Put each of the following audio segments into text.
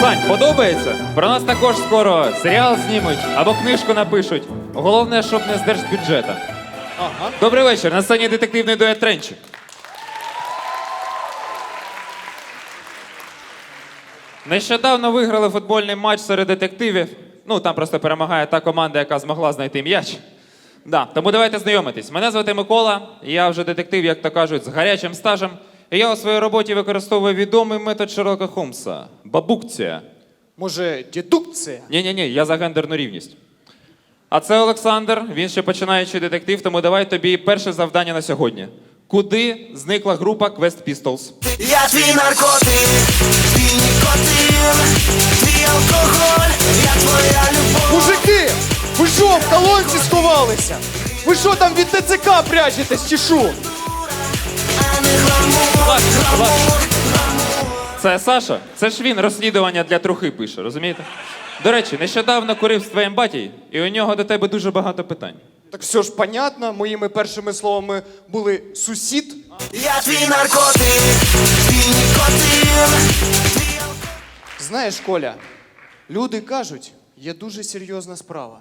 Сань, подобається? Про нас також скоро серіал знімуть або книжку напишуть. Головне, щоб не з держбюджета. Ага. Добрий вечір. На сцені детективний дует Тренчик. Нещодавно виграли футбольний матч серед детективів. Ну, там просто перемагає та команда, яка змогла знайти м'яч. Да, тому давайте знайомитись. Мене звати Микола, я вже детектив, як то кажуть, з гарячим стажем. І я у своїй роботі використовую відомий метод Шерлока Холмса бабукція. Може, дедукція? Ні, ні, ні, я за гендерну рівність. А це Олександр, він ще починаючий детектив, тому давай тобі перше завдання на сьогодні. Куди зникла група Quest Pistols? Я твій наркотик, твій нікотин, твій алкоголь, я твоя любов. Мужики! Ви що, в колонці сховалися? Ви що там від ТЦК прячетесь чи що? Це Саша. Це ж він розслідування для трухи пише, розумієте? До речі, нещодавно курив з твоїм батій, і у нього до тебе дуже багато питань. Так все ж понятно, моїми першими словами були сусід. Я твій наркотик, твій нікотин. Знаєш, Коля, люди кажуть, є дуже серйозна справа.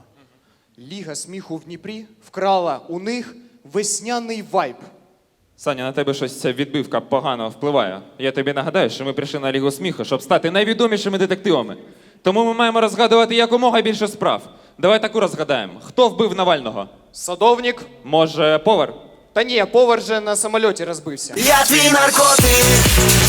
Ліга сміху в Дніпрі вкрала у них весняний вайб. Саня, на тебе щось ця відбивка погано впливає. Я тобі нагадаю, що ми прийшли на Лігу сміху, щоб стати найвідомішими детективами. Тому ми маємо розгадувати якомога більше справ. Давай таку розгадаємо. Хто вбив Навального? Садовник. Може, повар? Та ні, повар же на самольоті розбився. Я твій наркотик,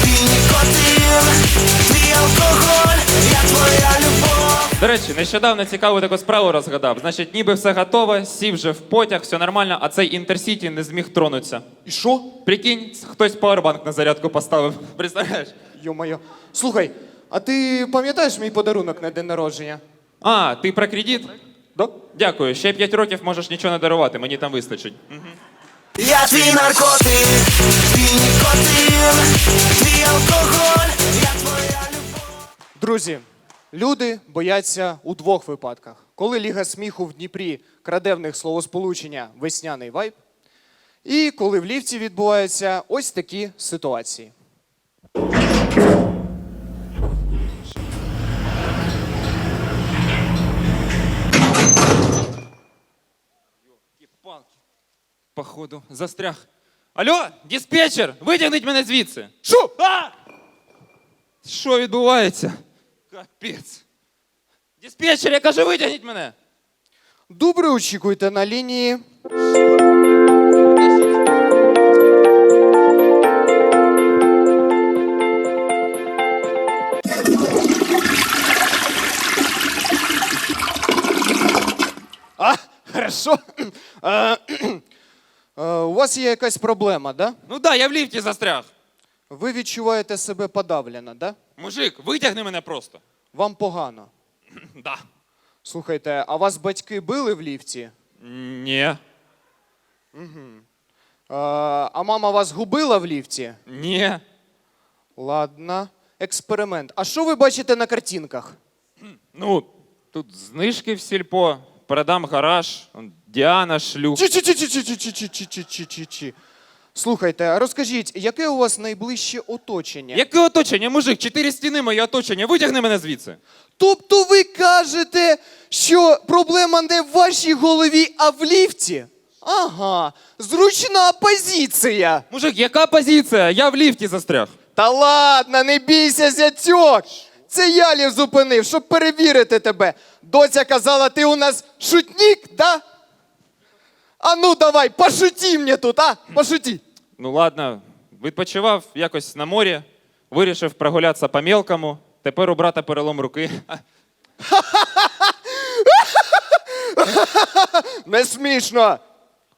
твій нікотин, алкоголь, я твоя любов. До речі, нещодавно цікаву таку справу розгадав. Значить, ніби все готово, сів вже в потяг, все нормально, а цей інтерсіті не зміг тронутися. І що? Прикинь, хтось пауербанк на зарядку поставив. Представляєш? Йо-моє. Слухай, а ти пам'ятаєш мій подарунок на день народження? А, ти про кредит? Да? Дякую. Ще 5 років можеш нічого не дарувати, мені там вистачить. Мгм. Я твій наркотик, твій нікотин, твій алкоголь. Друзі, люди бояться у двох випадках: коли Ліга сміху в Дніпрі краде в них словосполучення весняний вайб, і коли в ліфті відбуваються ось такі ситуації. Походу, застряг. Алло, диспетчер, витягніть мене звідси. Що? А! Що відбувається? Капець. Диспетчер, я кажу, витягніть мене. Добре очікуйте на лінії. А, хорошо. Е, е, У вас є якась проблема, да? Ну да, я в ліфті застряг. Ви відчуваєте себе подавлено, да? Мужик, витягни мене просто. Вам погано. Да. Слухайте, а вас батьки били в ліфті? Ні. Е, А мама вас губила в ліфті? Ні. Ладно. Експеримент. А що ви бачите на картинках? Ну, тут знижки в сільпо, передам гараж, Діана шлюх. Чи-чи-чи-чи-чи-чи-чи-чи-чи-чи-чи. Слухайте, розкажіть, яке у вас найближче оточення? Яке оточення, мужик? Чотири стіни моє оточення. Витягни мене звідси. Тобто ви кажете, що проблема не в вашій голові, а в ліфті? Ага, зручна позиція. Мужик, яка позиція? Я в ліфті застряг. Та ладно, не бійся, зятьок. Це я лів зупинив, щоб перевірити тебе. Доця казала, ти у нас шутник, да? А ну давай, пошуті мені тут, а? Пошуті. Ну ладно, відпочивав якось на морі, вирішив прогулятися по мелкому. Тепер у брата перелом руки. Не смішно.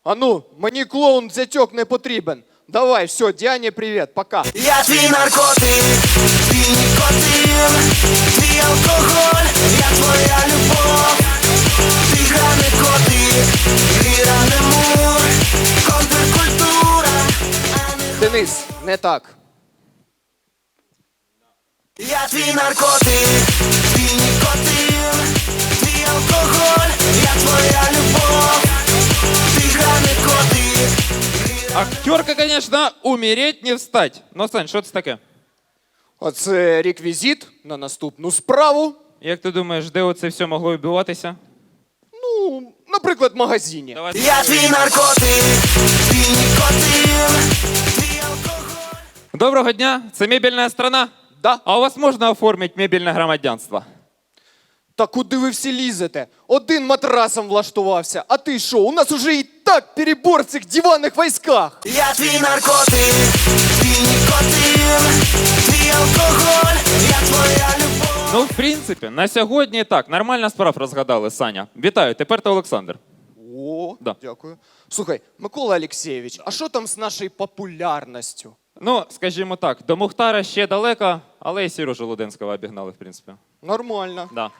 А ну, мені клоун зятьок не потрібен. Давай, все, Діані, привіт, пока. Я твій наркотик, а не так. Я твій наркотик, твій нікотин, твій алкоголь, я твоя любов. Ти гра Актерка, конечно, умереть не встать. Ну, Сань, що це таке? Оце реквізит на наступну справу. Як ти думаєш, де оце все могло відбуватися? Ну, наприклад, в магазині. Давай. Я твій наркотик, твій нікотин. Доброго дня, це мебельна страна. Да? А у вас можна оформити мебельне громадянство? Та куди ви всі лізете? Один матрасом влаштувався, а ти що? У нас уже і так перебор в цих диванних військах. Я твій наркотик, твій нікотин, твій алкоголь, я твоя любов. Ну, в принципі, на сьогодні так, нормально справ розгадали, Саня. Вітаю, тепер ти Олександр. О, Да. дякую. Слухай, Микола Олексійович, а що там з нашою популярністю? Ну, скажімо так, до Мухтара ще далеко, але і Сіру Желуденського обігнали, в принципі. Нормально. Да.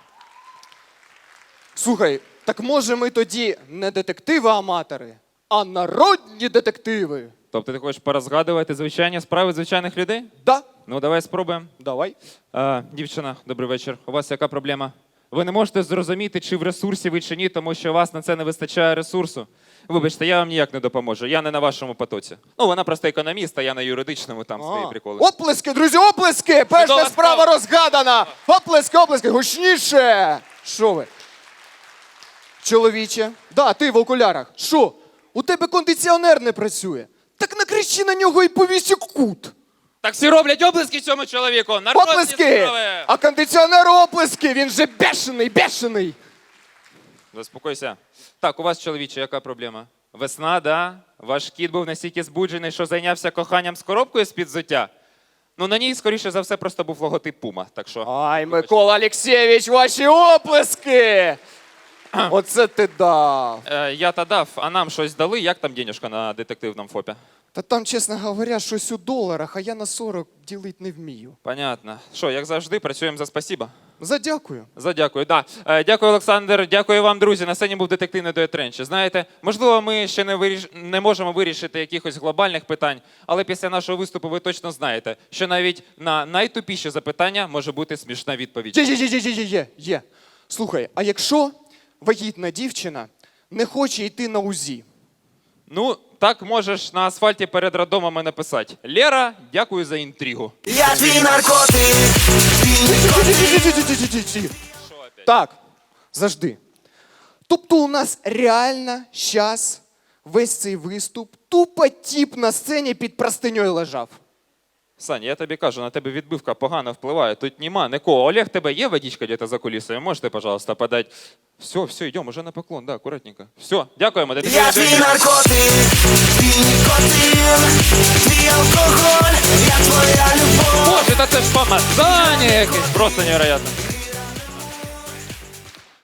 Слухай, так може ми тоді не детективи-аматори, а народні детективи? Тобто ти хочеш порозгадувати звичайні справи звичайних людей? Да? Ну, давай спробуємо. Давай. А, дівчина, добрий вечір. У вас яка проблема? Ви не можете зрозуміти, чи в ресурсі ви чи ні, тому що у вас на це не вистачає ресурсу. Вибачте, я вам ніяк не допоможу. Я не на вашому потоці. Ну, вона просто економіст, а я на юридичному, там свої приколи. Оплески, друзі, оплески! Перша справа справа. розгадана! Оплески, оплески, гучніше! Що ви? Чоловіче, да, ти в окулярах. Що? У тебе кондиціонер не працює. Так накричи на нього і повісь кут. Так всі роблять облиски цьому чоловіку. Оплески! А кондиціонеру оплески, він же бешений, бешений. Заспокойся. Так, у вас, чоловіче, яка проблема? Весна, да? Ваш кіт був настільки збуджений, що зайнявся коханням з коробкою з-під взуття. Ну, на ній, скоріше за все, просто був логотип Пума. Так що. Ай, Микола Олексійович, ваші оплески! Оце ти дав. Е, я та дав, а нам щось дали. Як там денежка на детективному ФОПі? Та там, чесно говоря, щось у доларах, а я на 40 ділити не вмію. Понятно. Що, як завжди, працюємо за спасіба. Задякую. За дякую. Да. Е, дякую, Олександр. Дякую вам, друзі. На сцені був детективний дует Тренчі. Знаєте, можливо, ми ще не, виріш... не можемо вирішити якихось глобальних питань, але після нашого виступу ви точно знаєте, що навіть на найтупіші запитання може бути смішна відповідь. Є, є, є, є, є, є, є. Слухай, а якщо вагітна дівчина не хоче йти на УЗІ? Ну, так можеш на асфальті перед роддомами написати. Лера, дякую за інтригу. Я твій наркотик. Так, завжди. Тобто у нас реально щас весь цей виступ тупо тіп на сцені під простиньою лежав. Сань, я тобі кажу, на тебе відбивка погано впливає. Тут нема нікого. Олег, тебе є водичка десь за кулісами? Можете, пожалуйста, подати? Все, все, идем, уже на поклон, да, аккуратненько. Все, дякуємо. Я детективний твій дует. наркотик, твій нікотин, твій алкоголь, я твоя любов. Боже, та це ж помазання якесь, просто невероятно.